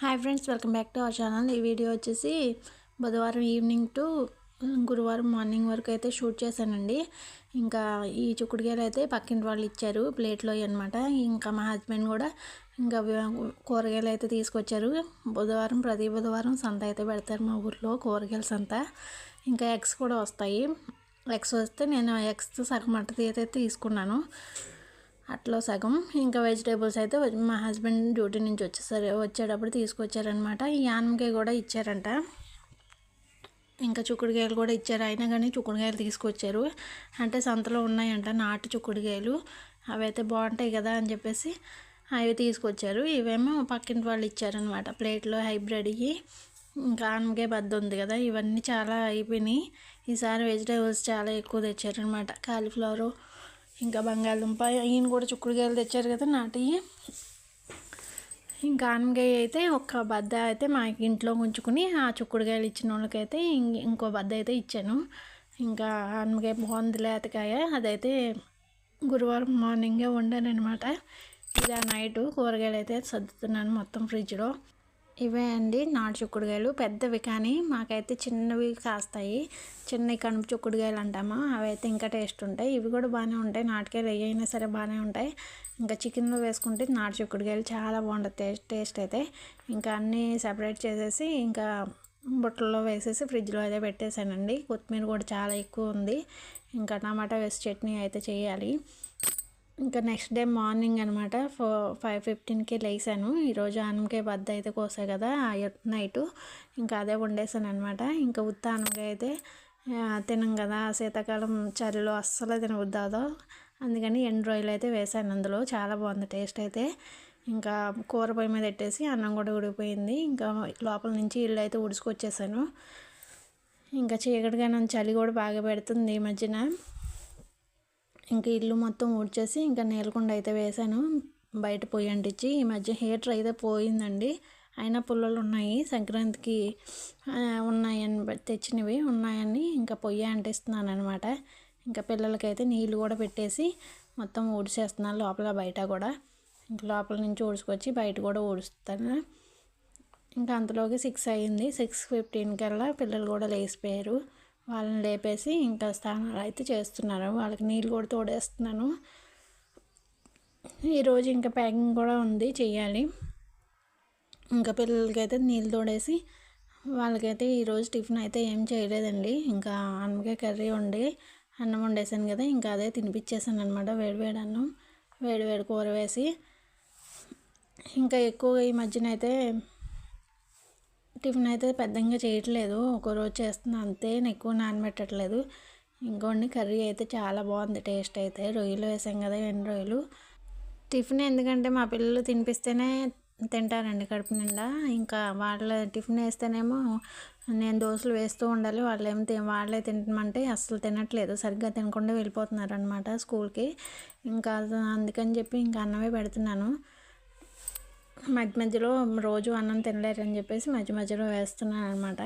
Hi friends welcome back to our channel ఈ video వచ్చేసి బుధవారం ఈవినింగ్ టు గురువారం మార్నింగ్ వరకు అయితే షూట్ చేశానండి. ఇంకా ఈ చుక్కుడుకాయలు అయితే పక్కింటి వాళ్ళు ఇచ్చారు ప్లేట్లో అనమాట ఇంకా మా హస్బెండ్ కూడా ఇంకా కూరగాయలు అయితే తీసుకొచ్చారు. బుధవారం ప్రతి బుధవారం సంత అయితే పెడతారు మా ఊర్లో కూరగాయల సంత. ఇంకా ఎగ్స్ కూడా వస్తాయి. ఎగ్స్ వస్తే నేను ఎగ్స్ సగం మట్టి అయితే తీసుకున్నాను. అట్లా సగం. ఇంకా వెజిటేబుల్స్ అయితే మా హస్బెండ్ డ్యూటీ నుంచి వచ్చేసరి వచ్చేటప్పుడు తీసుకొచ్చారనమాట ఈ ఆనమకాయ కూడా ఇచ్చారంట. ఇంకా చుక్కుడుకాయలు కూడా ఇచ్చారు. అయినా కానీ చుక్కుడుకాయలు తీసుకొచ్చారు. అంటే సంతలో ఉన్నాయంట నాటు చుక్కుడుకాయలు. అవి అయితే బాగుంటాయి కదా అని చెప్పేసి అవి తీసుకొచ్చారు. ఇవేమో పక్కింటి వాళ్ళు ఇచ్చారనమాట ప్లేట్లో హైబ్రిడ్ ఇంకా ఆనమకాయ బద్ద ఉంది కదా. ఇవన్నీ చాలా అయిపోయినాయి. ఈసారి వెజిటేబుల్స్ చాలా ఎక్కువ తెచ్చారనమాట కాలీఫ్లవరు ఇంకా బంగాళదుంప ఈయన కూడా చుక్కుడుకాయలు తెచ్చారు కదా నాటి ఇంకా ఆనగాయ అయితే ఒక బద్ద అయితే మా ఇంట్లో ఉంచుకుని ఆ చుక్కుడుకాయలు ఇచ్చిన వాళ్ళకైతే ఇంకో బద్ద అయితే ఇచ్చాను. ఇంకా ఆనగాయ బాగుంది లేతకాయ. అదైతే గురువారం మార్నింగే వండాను అనమాట ఇలా నైట్ కూరగాయలు అయితే సర్దుతున్నాను మొత్తం ఫ్రిడ్జ్లో. ఇవే అండి. నాటు చిక్కుడుకాయలు పెద్దవి కానీ మాకైతే చిన్నవి కాస్తాయి. చిన్న కనుపు చిక్కుడుకాయలు అంటామా? అవి అయితే ఇంకా టేస్ట్ ఉంటాయి. ఇవి కూడా బాగానే ఉంటాయి. నాటుకాయలు అయినా సరే బాగానే ఉంటాయి. ఇంకా చికెన్లో వేసుకుంటే నాటు చిక్కుడుకాయలు చాలా బాగుంటుంది టేస్ట్ టేస్ట్ అయితే ఇంకా అన్నీ సపరేట్ చేసేసి ఇంకా బుట్టల్లో వేసేసి ఫ్రిడ్జ్లో అయితే పెట్టేశానండి. కొత్తిమీర కూడా చాలా ఎక్కువ ఉంది. ఇంకా టమాటా వేసి చట్నీ అయితే చేయాలి. ఇంకా నెక్స్ట్ డే మార్నింగ్ అనమాట ఫో ఫైవ్ ఫిఫ్టీన్కి లేసాను. ఈరోజు అన్నంకే బద్ద అయితే కోసా కదా నైటు ఇంకా అదే వండేసాను అనమాట ఇంకా ఉత్త ఆనమకాయ అయితే తినం కదా. శీతాకాలం చలిలో అస్సలు తినవద్దాదో అందుకని ఎండు రొయ్యలు అయితే వేసాను అందులో. చాలా బాగుంది టేస్ట్ అయితే. ఇంకా కూర పొయ్యి మీద పెట్టేసి అన్నం కూడా ఉడిపోయింది ఇంకా లోపల నుంచి ఇల్లు అయితే ఉడుచుకొచ్చేసాను ఇంకా చీకటిగా చలి కూడా బాగా పెడుతుంది ఈ మధ్యన. ఇంకా ఇల్లు మొత్తం ఊడ్చేసి ఇంకా నీలకుండా అయితే వేసాను. బయట పొయ్యి అంటించి. ఈ మధ్య హీటర్ అయితే పోయిందండి. అయినా పుల్లలు ఉన్నాయి. సంక్రాంతికి ఉన్నాయని తెచ్చినవి ఉన్నాయని ఇంకా పొయ్యి అంటిస్తున్నాను అనమాట ఇంకా పిల్లలకైతే నీళ్ళు కూడా పెట్టేసి మొత్తం ఊడ్చేస్తున్నాను లోపల బయట కూడా. ఇంకా లోపల నుంచి ఊడ్చుకొచ్చి బయట కూడా ఊడుస్తాను. ఇంకా అంతలోకి సిక్స్ అయ్యింది సిక్స్ ఫిఫ్టీన్ కల్లా పిల్లలు కూడా లేచిపోయారు. వాళ్ళని లేపేసి ఇంకా స్నానాలు అయితే చేస్తున్నారు. వాళ్ళకి నీళ్ళు కూడా తోడేస్తున్నాను. ఈరోజు ఇంకా ప్యాకింగ్ కూడా ఉంది చేయాలి. ఇంకా పిల్లలకైతే నీళ్ళు తోడేసి వాళ్ళకైతే ఈరోజు టిఫిన్ అయితే ఏం చేయలేదండి. ఇంకా అన్నకే కర్రీ వండి అన్నం వండేసాను కదా ఇంకా అదే తినిపించేసాను అనమాట వేడివేడి అన్నం వేడివేడి కూర వేసి. ఇంకా ఎక్కువగా ఈ మధ్యన అయితే టిఫిన్ అయితే పెద్దగా చేయట్లేదు. ఒకరోజు చేస్తున్నా అంతే ఎక్కువ నానబెట్టట్లేదు. ఇంకోండి కర్రీ అయితే చాలా బాగుంది టేస్ట్ అయితే. రొయ్యలు వేసాం కదా ఎండు రొయ్యలు. టిఫిన్ ఎందుకంటే మా పిల్లలు తినిపిస్తేనే తింటారండి కడుపు నిండా. ఇంకా వాళ్ళ టిఫిన్ వేస్తేనేమో నేను దోశలు వేస్తూ ఉండాలి వాళ్ళు ఏమి వాళ్ళే తినమంటే అస్సలు తినట్లేదు. సరిగ్గా తినకుండా వెళ్ళిపోతున్నారు అనమాట స్కూల్కి. ఇంకా అందుకని చెప్పి ఇంకా అన్నమే పెడుతున్నాను. మధ్య మధ్యలో రోజు అన్నం తినలేరని చెప్పేసి మధ్య మధ్యలో వేస్తున్నాను అనమాట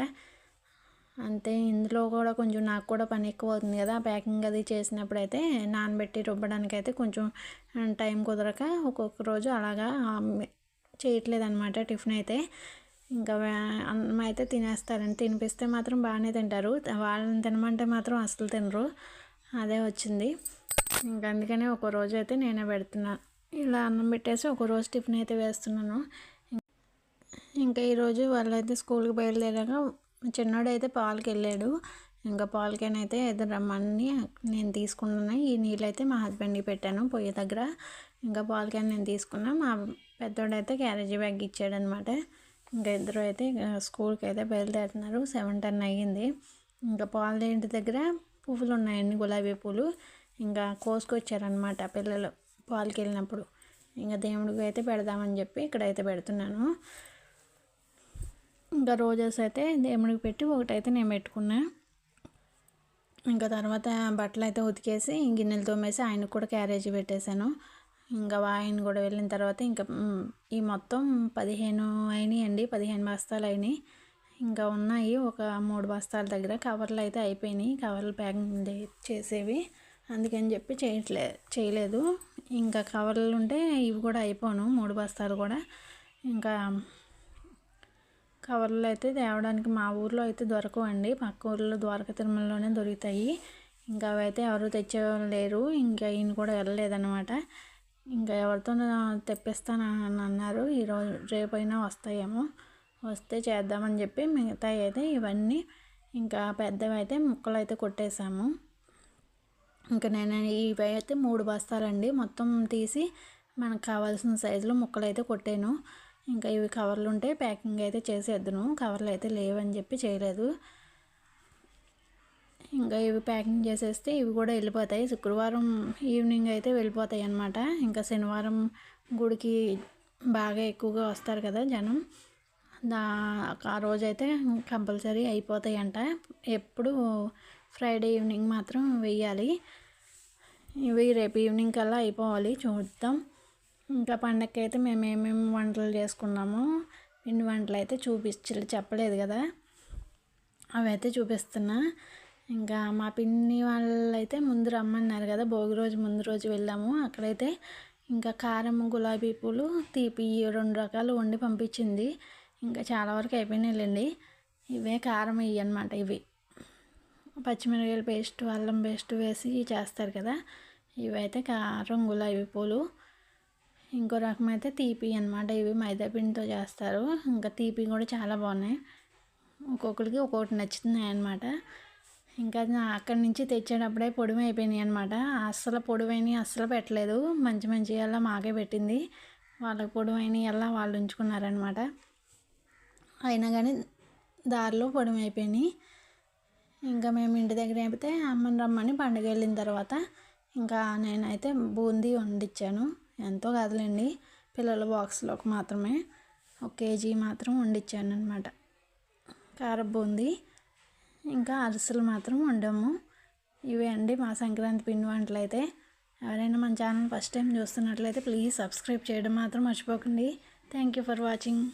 అంతే ఇందులో కూడా కొంచెం నాకు కూడా పని ఎక్కువ అవుతుంది కదా. ప్యాకింగ్ అది చేసినప్పుడు అయితే నానబెట్టి రుబ్బడానికి అయితే కొంచెం టైం కుదరక ఒక్కొక్క రోజు అలాగా చేయట్లేదు అనమాట టిఫిన్ అయితే. ఇంకా అన్నం అయితే తినేస్తారని తినిపిస్తే మాత్రం బాగానే తింటారు. వాళ్ళని తినమంటే మాత్రం అసలు తినరు. అదే వచ్చింది. ఇంకా అందుకనే ఒక రోజు అయితే నేనే పెడుతున్నాను ఇలా అన్నం పెట్టేసి ఒక రోజు టిఫిన్ అయితే వేస్తున్నాను. ఇంకా ఈరోజు వాళ్ళైతే స్కూల్కి బయలుదేరాక చిన్నోడు అయితే పాలకి వెళ్ళాడు. ఇంకా పాలకైనా అయితే ఎదురు రమ్మని నేను తీసుకున్నాను. ఈ నీళ్ళు అయితే మా హస్బెండ్కి పెట్టాను పొయ్యి దగ్గర. ఇంకా పాలకైనా నేను తీసుకున్నా. మా పెద్దోడైతే క్యారేజీ బ్యాగ్ ఇచ్చాడనమాట. ఇంకా ఇద్దరు అయితే స్కూల్కి అయితే బయలుదేరుతున్నారు. సెవెన్ టెన్ అయ్యింది. ఇంకా పాల ఇంటి దగ్గర పువ్వులు ఉన్నాయండి గులాబీ పూలు. ఇంకా కోసుకొచ్చారనమాట పిల్లలు. పాలకి వెళ్ళినప్పుడు ఇంకా దేవుడికి అయితే పెడదామని చెప్పి ఇక్కడైతే పెడుతున్నాను. ఇంకా రోజెస్ అయితే దేవుడికి పెట్టి ఒకటైతే నేను పెట్టుకున్నా. ఇంకా తర్వాత బట్టలు అయితే ఉతికేసి గిన్నెలు తోమేసి ఆయనకు కూడా క్యారేజీ పెట్టేశాను. ఇంకా ఆయన కూడా వెళ్ళిన తర్వాత ఇంకా ఈ మొత్తం పదిహేను అయినాయి అండి పదిహేను బస్తాలు అయినాయి. ఇంకా ఉన్నాయి ఒక మూడు బస్తాల దగ్గర. కవర్లు అయితే అయిపోయినాయి. కవర్లు ప్యాకింగ్ చేసేవి. అందుకని చెప్పి చేయట్లే చేయలేదు. ఇంకా కవర్లు ఉంటే ఇవి కూడా అయిపోను మూడు బస్తాలు కూడా. ఇంకా కవర్లు అయితే తేవడానికి మా ఊర్లో అయితే దొరకవండి. పక్క ఊర్లో ద్వారక తిరుమలలోనే దొరుకుతాయి. ఇంకా అవి అయితే ఎవరు తెచ్చేవాళ్ళు లేరు. ఇంకా ఈయన కూడా వెళ్ళలేదన్నమాట. ఇంకా ఎవరితో తెప్పిస్తాను అని అన్నారు. ఈరోజు రేపైనా వస్తాయేమో. వస్తే చేద్దామని చెప్పి మిగతా అయితే ఇవన్నీ. ఇంకా పెద్దవి అయితే ముక్కలు అయితే కొట్టేశాము. ఇంకా నేను ఇవి అయితే మూడు బస్తాలండి. మొత్తం తీసి మనకు కావాల్సిన సైజులో ముక్కలు అయితే కొట్టాను. ఇంకా ఇవి కవర్లు ఉంటే ప్యాకింగ్ అయితే చేసేద్దును. కవర్లు అయితే లేవని చెప్పి చేయలేదు. ఇంకా ఇవి ప్యాకింగ్ చేసేస్తే ఇవి కూడా వెళ్ళిపోతాయి. శుక్రవారం ఈవినింగ్ అయితే వెళ్ళిపోతాయి అన్నమాట. ఇంకా శనివారం గుడికి బాగా ఎక్కువగా వస్తారు కదా జనం. దా ఆ రోజైతే కంపల్సరీ అయిపోతాయి అంట ఎప్పుడు ఫ్రైడే ఈవినింగ్ మాత్రం వెయ్యాలి. ఇవి రేపు ఈవినింగ్ కల్లా అయిపోవాలి చూద్దాం. ఇంకా పండగకి అయితే మేము ఏమేమి వంటలు చేసుకున్నామో పిండి వంటలు అయితే చూపించి చెప్పలేదు కదా. అవి అయితే చూపిస్తున్నా. ఇంకా మా పిన్ని వాళ్ళు అయితే ముందు రమ్మన్నారు కదా భోగి రోజు ముందు రోజు వెళ్ళాము. అక్కడైతే ఇంకా కారం గులాబీ పూలు తీపి రెండు రకాలు వండి పంపించింది. ఇంకా చాలా వరకు అయిపోయినాయిలేండి. ఇవే కారం ఇవి అనమాట ఇవి. పచ్చిమిరపకాయల పేస్ట్ అల్లం పేస్ట్ వేసి చేస్తారు కదా. ఇవైతే కారం గులాబీ పూలు. ఇంకో రకం అయితే తీపి అనమాట ఇవి మైదాపిండితో చేస్తారు. ఇంకా తీపి కూడా చాలా బాగున్నాయి. ఒక్కొక్కరికి ఒక్కొక్కటి నచ్చుతున్నాయి అనమాట ఇంకా అక్కడి నుంచి తెచ్చేటప్పుడే పొడివి అయిపోయినాయి అనమాట అస్సలు పొడివైనవి అస్సలు పెట్టలేదు. మంచి మంచి అలా మాకే పెట్టింది. వాళ్ళకి పొడివైనవి అలా వాళ్ళు ఉంచుకున్నారనమాట అయినా కానీ దారిలో పొడివి అయిపోయినాయి. ఇంకా మేము ఇంటి దగ్గర అయిపోతే అమ్మని రమ్మని పండుగ వెళ్ళిన తర్వాత ఇంకా నేనైతే బూందీ వండిచ్చాను. ఎంతో కదలండి పిల్లల బాక్స్లోకి మాత్రమే ఒక కేజీ మాత్రం వండిచ్చాను అనమాట కార బూందీ ఇంకా అరిసెలు మాత్రం వండాము. ఇవే అండి మా సంక్రాంతి పిండి వంటలు అయితే. ఎవరైనా మన ఛానల్ ఫస్ట్ టైం చూస్తున్నట్లయితే ప్లీజ్ సబ్స్క్రైబ్ చేయడం మాత్రం మర్చిపోకండి. Thank you for watching.